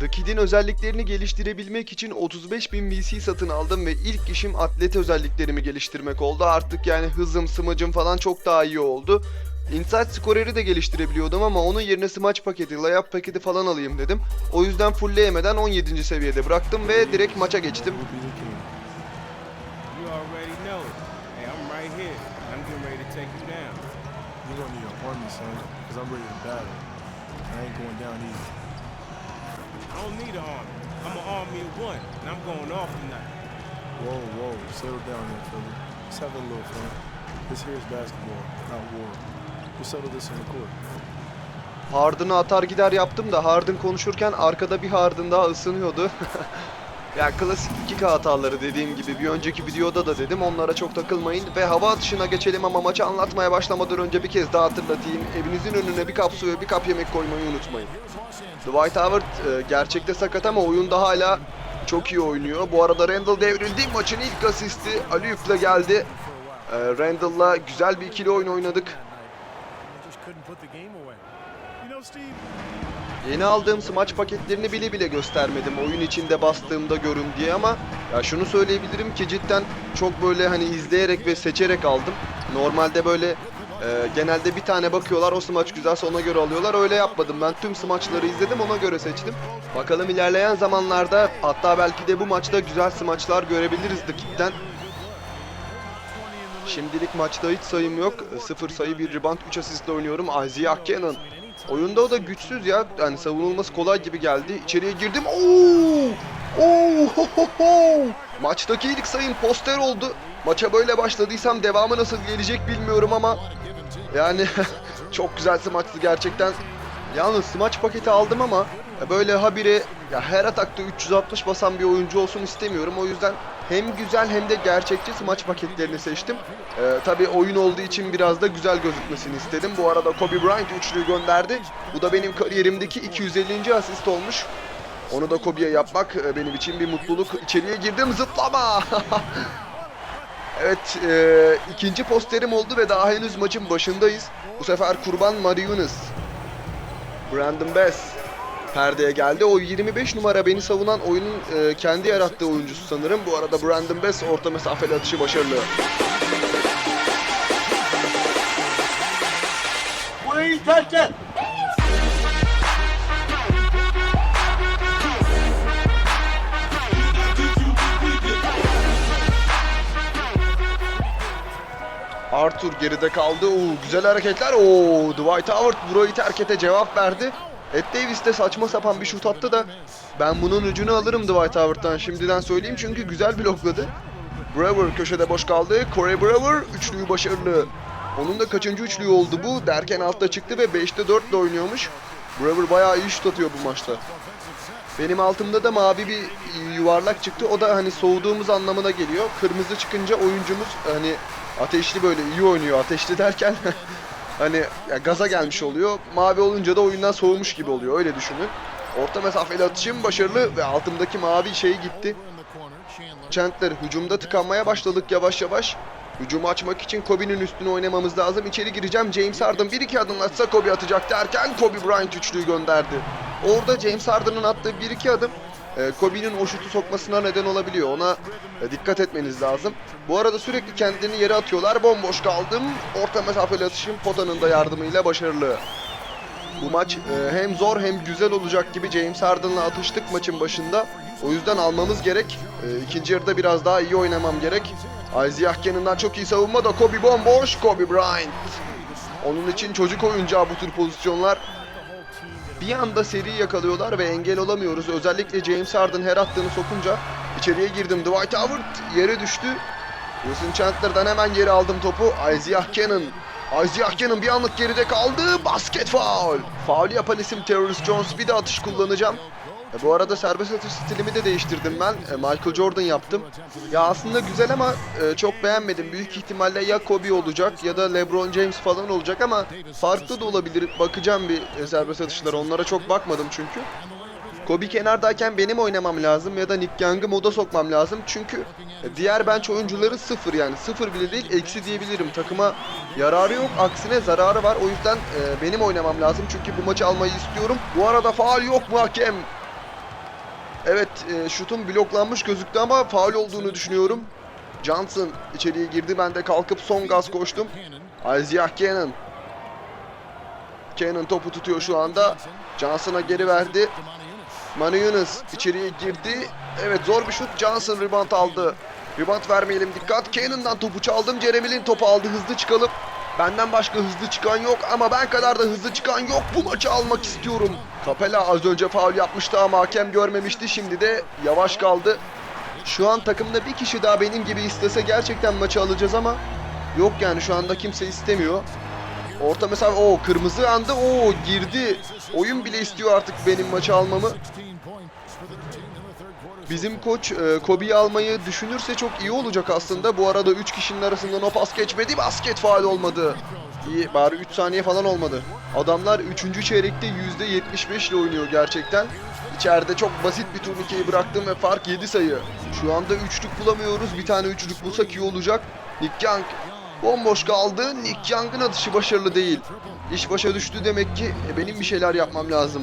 The Kid'in özelliklerini geliştirebilmek için 35.000 VC satın aldım ve ilk işim atlet özelliklerimi geliştirmek oldu. Artık yani hızım, smacım falan çok daha iyi oldu. Inside Scorer'ı da geliştirebiliyordum ama onun yerine smaç paketi, layup paketi falan alayım dedim. O yüzden fullleyemeden 17. seviyede bıraktım ve direkt maça geçtim. You already know it. Hey, I'm right here. I'm getting ready to take you down. You're gonna need an army, son, because I'm ready to battle. I ain't going down easy. I don't need an army. I'm an army of one, and I'm going off tonight. Whoa, whoa, settle down there, Philly. Let's have a little fun. This here is basketball, not war. We'll settle this in the court. Harden'ı atar gider yaptım da Harden konuşurken arkada bir Harden daha ısınıyordu. ya klasik 2K hataları dediğim gibi bir önceki videoda da dedim onlara çok takılmayın ve hava atışına geçelim ama maçı anlatmaya başlamadan önce bir kez daha hatırlatayım. Evinizin önüne bir kap su ve bir kap yemek koymayı unutmayın. Dwight Howard e, gerçekte sakat ama oyunda hala çok iyi oynuyor. Bu arada Randall devrildi. Maçın ilk asisti Aliyup'la geldi. E, Randall'la güzel bir ikili oyun oynadık. Yeni aldığım smaç paketlerini bile bile göstermedim oyun içinde bastığımda görün diye ama ya şunu söyleyebilirim ki cidden çok böyle hani izleyerek ve seçerek aldım. Normalde böyle e, genelde bir tane bakıyorlar o smaç güzelse ona göre alıyorlar öyle yapmadım ben tüm smaçları izledim ona göre seçtim. Bakalım ilerleyen zamanlarda hatta belki de bu maçta güzel smaçlar görebiliriz Dikit'ten. Şimdilik maçta hiç sayım yok. 0 sayı 1 rebound 3 asistle oynuyorum. Isaiah Cannon. Oyunda o da güçsüz ya. Yani savunulması kolay gibi geldi. İçeriye girdim. Oo! Oo! Ho, ho, ho! Maçtaki ilk sayım poster oldu. Maça böyle başladıysam devamı nasıl gelecek bilmiyorum ama yani çok güzel smaçtı gerçekten. Yalnız smaç paketi aldım ama böyle habire ya her atakta 360 basan bir oyuncu olsun istemiyorum. O yüzden hem güzel hem de gerçekçi smaç paketlerini seçtim. Ee, tabii oyun olduğu için biraz da güzel gözükmesini istedim. Bu arada Kobe Bryant üçlüyü gönderdi. Bu da benim kariyerimdeki 250. asist olmuş. Onu da Kobe'ye yapmak e, benim için bir mutluluk. İçeriye girdim zıplama. Evet, e, ikinci posterim oldu ve daha henüz maçın başındayız. Bu sefer kurban Mariunas. Brandon Bass perdeye geldi. O 25 numara beni savunan oyunun e, kendi yarattığı oyuncusu sanırım. Bu arada Brandon Bass orta mesafeli atışı başarılı. Burayı terk et. Arthur geride kaldı. Oo, güzel hareketler. Oo, Dwight Howard burayı terk ete cevap verdi. Ed Davis de saçma sapan bir şut attı da ben bunun ucunu alırım Dwight Howard'dan şimdiden söyleyeyim çünkü güzel blokladı. Brewer köşede boş kaldı. Corey Brewer üçlüyü başarılı. Onun da kaçıncı üçlüğü oldu bu derken altta çıktı ve 5'te 4 ile oynuyormuş. Brewer bayağı iyi şut atıyor bu maçta. Benim altımda da mavi bir yuvarlak çıktı. O da hani soğuduğumuz anlamına geliyor. Kırmızı çıkınca oyuncumuz hani ateşli böyle iyi oynuyor. Ateşli derken hani ya gaza gelmiş oluyor. Mavi olunca da oyundan soğumuş gibi oluyor. Öyle düşünün. Orta mesafeli atışım başarılı ve altımdaki mavi şey gitti. Chandler hücumda tıkanmaya başladık yavaş yavaş. Hücumu açmak için Kobe'nin üstüne oynamamız lazım. İçeri gireceğim. James Harden bir iki adım atsa Kobe atacak derken Kobe Bryant üçlüyü gönderdi. Orada James Harden'ın attığı bir iki adım e, Kobe'nin o şutu sokmasına neden olabiliyor. Ona e, dikkat etmeniz lazım. Bu arada sürekli kendini yere atıyorlar. Bomboş kaldım. Orta mesafeli atışım Pota'nın da yardımıyla başarılı. Bu maç e, hem zor hem güzel olacak gibi James Harden'la atıştık maçın başında. O yüzden almamız gerek. E, yarıda biraz daha iyi oynamam gerek. Isaiah Cannon'dan çok iyi savunma da Kobe bomboş. Kobe Bryant. Onun için çocuk oyuncağı bu tür pozisyonlar. Bir anda seri yakalıyorlar ve engel olamıyoruz. Özellikle James Harden her attığını sokunca içeriye girdim. Dwight Howard yere düştü. Wilson Chandler'dan hemen geri aldım topu. Isaiah Cannon. Isaiah Cannon bir anlık geride kaldı. Basket foul. Faul yapan isim Terrence Jones. Bir de atış kullanacağım. E, bu arada serbest atış stilimi de değiştirdim ben. E, Michael Jordan yaptım. Ya aslında güzel ama e, çok beğenmedim. Büyük ihtimalle ya Kobe olacak ya da LeBron James falan olacak ama farklı da olabilir. Bakacağım bir e, serbest atışlara. Onlara çok bakmadım çünkü. Kobe kenardayken benim oynamam lazım ya da Nick Young'ı moda sokmam lazım. Çünkü diğer bench oyuncuları sıfır yani sıfır bile değil eksi diyebilirim. Takıma yararı yok aksine zararı var. O yüzden e, benim oynamam lazım çünkü bu maçı almayı istiyorum. Bu arada faal yok mu hakem? Evet e, şutun bloklanmış gözüktü ama faul olduğunu düşünüyorum. Johnson içeriye girdi. Ben de kalkıp son gaz koştum. Isaiah Cannon. Cannon topu tutuyor şu anda. Johnson'a geri verdi. Manu Yunus içeriye girdi. Evet zor bir şut. Johnson rebound aldı. Rebound vermeyelim dikkat. Cannon'dan topu çaldım. Jeremy Lin topu aldı. Hızlı çıkalım. Benden başka hızlı çıkan yok ama ben kadar da hızlı çıkan yok. Bu maçı almak istiyorum. Capella az önce faul yapmıştı ama hakem görmemişti. Şimdi de yavaş kaldı. Şu an takımda bir kişi daha benim gibi istese gerçekten maçı alacağız ama yok yani şu anda kimse istemiyor. Orta mesela o kırmızı anda o girdi. Oyun bile istiyor artık benim maçı almamı. Bizim koç e, Kobe'yi almayı düşünürse çok iyi olacak aslında. Bu arada 3 kişinin arasından o pas geçmedi. Basket faal olmadı. İyi bari 3 saniye falan olmadı. Adamlar 3. çeyrekte %75 ile oynuyor gerçekten. İçeride çok basit bir turnikeyi bıraktım ve fark 7 sayı. Şu anda üçlük bulamıyoruz. Bir tane üçlük bulsak iyi olacak. Nick Young bomboş kaldı. Nick Young'ın atışı başarılı değil. İş başa düştü demek ki e, benim bir şeyler yapmam lazım.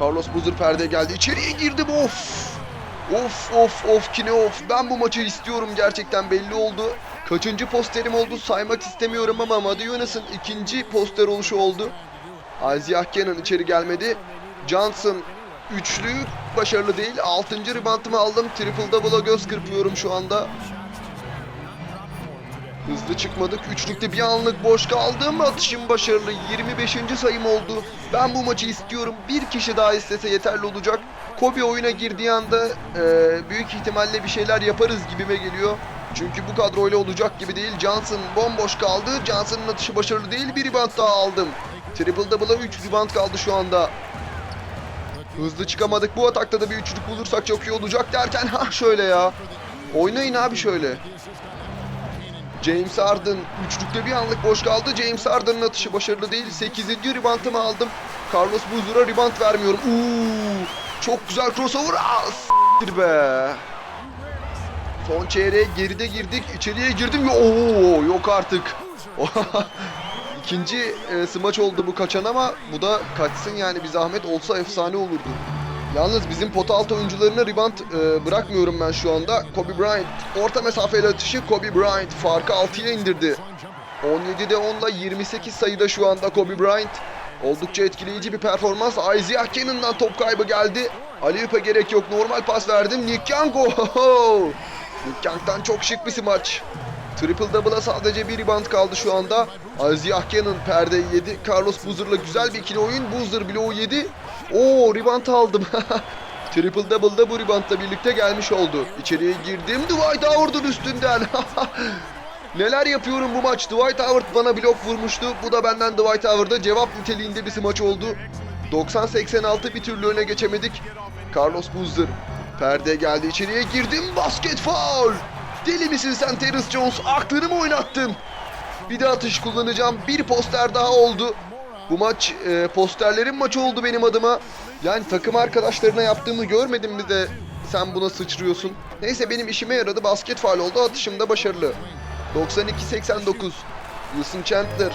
Carlos Boozer perdeye geldi. İçeriye girdim of. Of of of kine of. Ben bu maçı istiyorum gerçekten belli oldu. Kaçıncı posterim oldu saymak istemiyorum ama Madi ikinci poster oluşu oldu. Isaiah Cannon içeri gelmedi. Johnson üçlü başarılı değil. Altıncı reboundımı aldım. Triple double'a göz kırpıyorum şu anda. Hızlı çıkmadık. Üçlükte bir anlık boş kaldım. Atışım başarılı. 25. sayım oldu. Ben bu maçı istiyorum. Bir kişi daha istese yeterli olacak. Kobe oyuna girdiği anda e, büyük ihtimalle bir şeyler yaparız gibime geliyor. Çünkü bu kadroyla olacak gibi değil. Johnson bomboş kaldı. Johnson'ın atışı başarılı değil. Bir rebound daha aldım. Triple double'a 3 rebound kaldı şu anda. Hızlı çıkamadık. Bu atakta da bir üçlük bulursak çok iyi olacak derken ha şöyle ya. Oynayın abi şöyle. James Harden üçlükte bir anlık boş kaldı. James Harden'ın atışı başarılı değil. 8. reboundımı aldım. Carlos Boozer'a rebound vermiyorum. Uuu, çok güzel crossover. S**tir be. Son çeyreğe geride girdik. İçeriye girdim. Oo, yok artık. İkinci e, smaç oldu bu kaçan ama bu da kaçsın yani bir zahmet olsa efsane olurdu. Yalnız bizim pota altı oyuncularına rebound e, bırakmıyorum ben şu anda. Kobe Bryant orta mesafeli atışı Kobe Bryant farkı 6'ya indirdi. 17'de 10'la 28 sayıda şu anda Kobe Bryant. Oldukça etkileyici bir performans. Isaiah Cannon'dan top kaybı geldi. Ali Üp'e gerek yok. Normal pas verdim. Nick Young. Ohoho! Nick Young'dan çok şık bir smaç. Triple double'a sadece bir rebound kaldı şu anda. Isaiah Cannon perdeyi yedi. Carlos Boozer'la güzel bir ikili oyun. Boozer bloğu yedi. Oo rebound aldım. Triple double da bu reboundla birlikte gelmiş oldu. İçeriye girdim. Dwight Howard'ın üstünden. Neler yapıyorum bu maç? Dwight Howard bana blok vurmuştu. Bu da benden Dwight Howard'a cevap niteliğinde bir maç oldu. 90-86 bir türlü öne geçemedik. Carlos Boozer perde geldi içeriye girdim. Basket foul. Deli misin sen Terence Jones? Aklını mı oynattın? Bir de atış kullanacağım. Bir poster daha oldu. Bu maç e, posterlerin maçı oldu benim adıma. Yani takım arkadaşlarına yaptığımı görmedim mi de sen buna sıçrıyorsun. Neyse benim işime yaradı. Basket faal oldu. Atışım da başarılı. 92-89. Wilson Chandler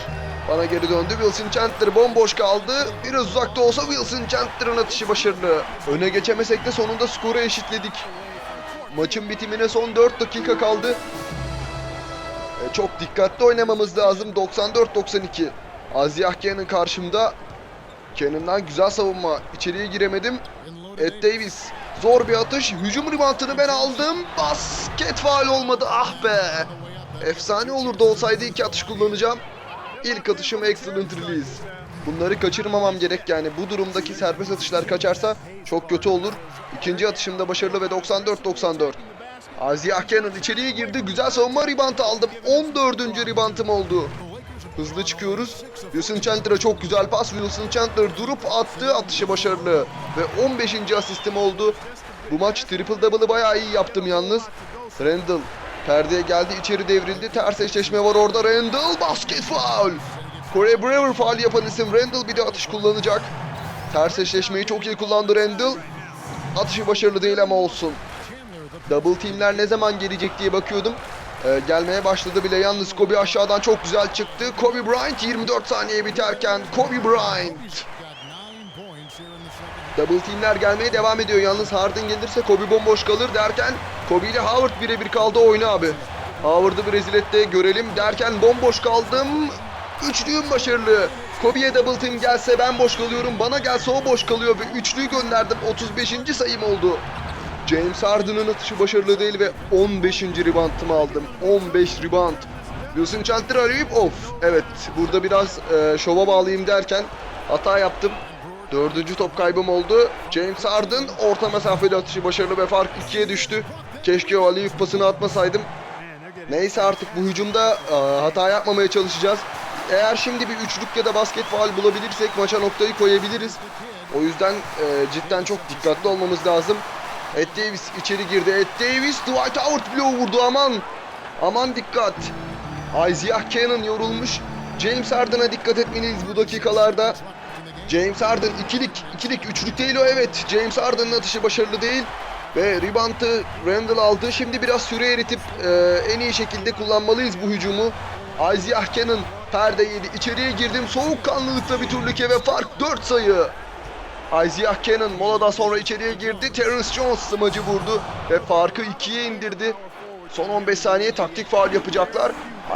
bana geri döndü. Wilson Chandler bomboş kaldı. Biraz uzakta olsa Wilson Chandler'ın atışı başarılı. Öne geçemesek de sonunda skoru eşitledik. Maçın bitimine son 4 dakika kaldı. E, çok dikkatli oynamamız lazım. 94-92. Aziyah Cannon karşımda. Cannon'dan güzel savunma. İçeriye giremedim. Ed Davis. Zor bir atış. Hücum ribantını ben aldım. Basket faal olmadı. Ah be. Efsane olurdu olsaydı iki atış kullanacağım. İlk atışım excellent release. Bunları kaçırmamam gerek yani. Bu durumdaki serbest atışlar kaçarsa çok kötü olur. İkinci atışımda başarılı ve 94-94. Aziyah Cannon içeriye girdi. Güzel savunma rebound aldım. 14. reboundım oldu. Hızlı çıkıyoruz. Wilson Chandler'a çok güzel pas. Wilson Chandler durup attı. Atışı başarılı. Ve 15. asistim oldu. Bu maç triple double'ı bayağı iyi yaptım yalnız. Randall perdeye geldi. içeri devrildi. Ters eşleşme var orada. Randall basket foul. Corey Brewer faal yapan isim. Randall bir de atış kullanacak. Ters eşleşmeyi çok iyi kullandı Randall. Atışı başarılı değil ama olsun. Double teamler ne zaman gelecek diye bakıyordum. Ee, gelmeye başladı bile. Yalnız Kobe aşağıdan çok güzel çıktı. Kobe Bryant 24 saniye biterken Kobe Bryant. Double teamler gelmeye devam ediyor. Yalnız Harden gelirse Kobe bomboş kalır derken Kobe ile Howard birebir kaldı oyna abi. Howard'ı Brezilya'da görelim derken bomboş kaldım. Üçlüğüm başarılı. Kobe'ye double team gelse ben boş kalıyorum. Bana gelse o boş kalıyor ve üçlüyü gönderdim. 35. sayım oldu. James Harden'ın atışı başarılı değil ve 15. reboundımı aldım. 15 rebound. Wilson Chandler arayıp of. Evet burada biraz e, şova bağlayayım derken hata yaptım. Dördüncü top kaybım oldu. James Harden orta mesafeli atışı başarılı ve fark 2'ye düştü. Keşke o Aliyuf pasını atmasaydım. Neyse artık bu hücumda e, hata yapmamaya çalışacağız. Eğer şimdi bir üçlük ya da basket faal bulabilirsek maça noktayı koyabiliriz. O yüzden e, cidden çok dikkatli olmamız lazım. Ed Davis içeri girdi. Ed Davis Dwight Howard bloğu vurdu aman. Aman dikkat. Isaiah Cannon yorulmuş. James Harden'a dikkat etmeliyiz bu dakikalarda. James Harden ikilik, ikilik, üçlük değil o evet. James Harden'ın atışı başarılı değil. Ve rebound'ı Randall aldı. Şimdi biraz süre eritip e, en iyi şekilde kullanmalıyız bu hücumu. Isaiah Cannon perde yedi. İçeriye girdim. Soğukkanlılıkla bir turnike ve fark 4 sayı. Isaiah Cannon moladan sonra içeriye girdi. Terrence Jones smacı vurdu ve farkı 2'ye indirdi. Son 15 saniye taktik faul yapacaklar.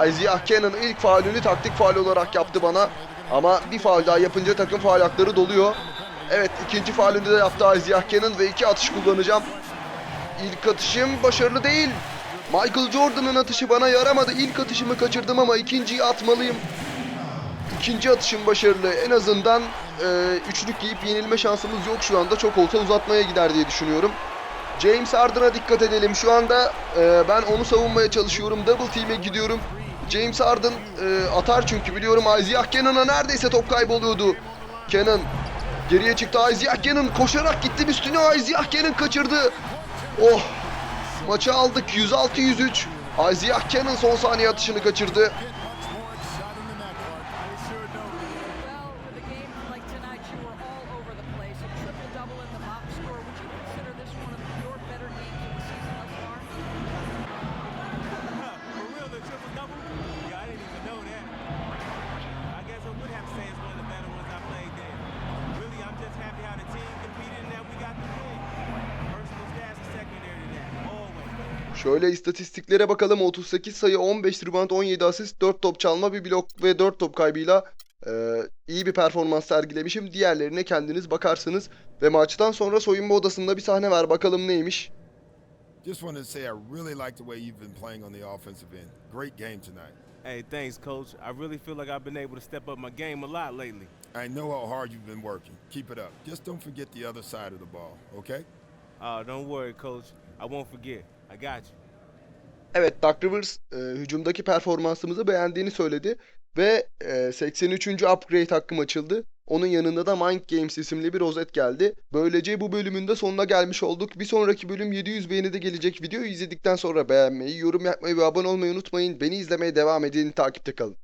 Isaiah Cannon ilk faulünü taktik faul olarak yaptı bana. Ama bir faul daha yapınca takım faul hakları doluyor. Evet ikinci faulünü de yaptı Isaiah Cannon ve iki atış kullanacağım. İlk atışım başarılı değil. Michael Jordan'ın atışı bana yaramadı. İlk atışımı kaçırdım ama ikinciyi atmalıyım. İkinci atışım başarılı. En azından e, üçlük giyip yenilme şansımız yok şu anda. Çok olsa uzatmaya gider diye düşünüyorum. James Harden'a dikkat edelim. Şu anda e, ben onu savunmaya çalışıyorum. Double team'e gidiyorum. James Harden e, atar çünkü biliyorum Isaiah Cannon'a neredeyse top kayboluyordu. Cannon geriye çıktı. Isaiah Cannon koşarak gitti üstüne. Isaiah Cannon kaçırdı. Oh! Maçı aldık 106-103. Isaiah Cannon son saniye atışını kaçırdı. Şöyle istatistiklere bakalım. 38 sayı, 15 rebound, 17 asist, 4 top çalma, bir blok ve 4 top kaybıyla e, iyi bir performans sergilemişim. Diğerlerine kendiniz bakarsınız. Ve maçtan sonra soyunma odasında bir sahne var. Bakalım neymiş. Just wanted to say I really like the way you've been playing on the offensive end. Great game tonight. Hey, thanks, coach. I really feel like I've been able to step up my game a lot lately. I know how hard you've been working. Keep it up. Just don't forget the other side of the ball, okay? Uh, don't worry, coach. I won't forget. Evet, Doug Rivers e, hücumdaki performansımızı beğendiğini söyledi. Ve e, 83. upgrade hakkım açıldı. Onun yanında da Mind Games isimli bir rozet geldi. Böylece bu bölümün de sonuna gelmiş olduk. Bir sonraki bölüm 700 beğenide gelecek. Videoyu izledikten sonra beğenmeyi, yorum yapmayı ve abone olmayı unutmayın. Beni izlemeye devam edin. Takipte kalın.